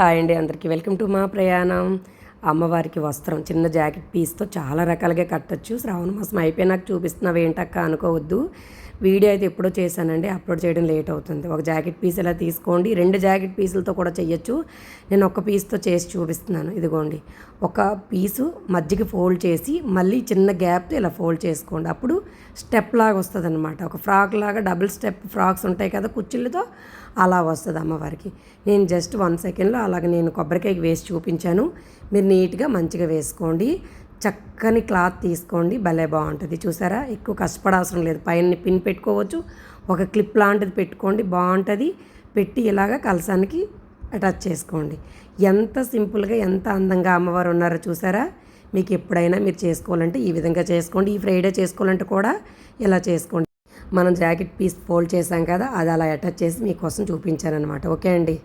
Hi అండి అందరికీ. Welcome to మా ప్రయాణం. అమ్మవారికి వస్త్రం చిన్న జాకెట్ పీస్తో చాలా రకాలుగా కట్టచ్చు. శ్రావణ మాసం అయిపోయినాక చూపిస్తున్నావు ఏంటక్క అనుకోవద్దు. వీడియో అయితే ఎప్పుడో చేశానండి అప్లోడ్ చేయడం లేట్ అవుతుంది. ఒక జాకెట్ పీస్ ఇలా తీసుకోండి. రెండు జాకెట్ పీసులతో కూడా చేయొచ్చు నేను ఒక పీస్తో చేసి చూపిస్తున్నాను. ఇదిగోండి. ఒక పీసు మధ్యకి ఫోల్డ్ చేసి మళ్ళీ చిన్న గ్యాప్తో ఇలా ఫోల్డ్ చేసుకోండి. అప్పుడు స్టెప్ లాగా వస్తుంది అనమాట ఒక ఫ్రాక్ లాగా డబుల్ స్టెప్ ఫ్రాక్స్ ఉంటాయి కదా కుచ్చిళ్ళతో అలా వస్తుంది అమ్మవారికి. నేను జస్ట్ వన్ సెకండ్లో అలాగ నేను కొబ్బరికాయకి వేసి చూపించాను. మీరు నీట్గా మంచిగా వేసుకోండి. చక్కని క్లాత్ తీసుకోండి భలే బాగుంటుంది. చూసారా? ఎక్కువ కష్టపడాల్సిన లేదు. పైన పిన్ పెట్టుకోవచ్చు. ఒక క్లిప్ లాంటిది పెట్టుకోండి బాగుంటుంది. పెట్టి ఇలాగ కలసానికి అటాచ్ చేసుకోండి. ఎంత సింపుల్గా ఎంత అందంగా అమ్మవారు ఉన్నారో చూసారా? మీకు ఎప్పుడైనా మీరు చేసుకోవాలంటే ఈ విధంగా చేసుకోండి. ఈ ఫ్రైడే చేసుకోవాలంటే కూడా ఇలా చేసుకోండి. మనం జాకెట్ పీస్ ఫోల్డ్ చేసాం కదా అది అలా అటాచ్ చేసి మీకోసం చూపించాను అనమాట ఓకే అండి?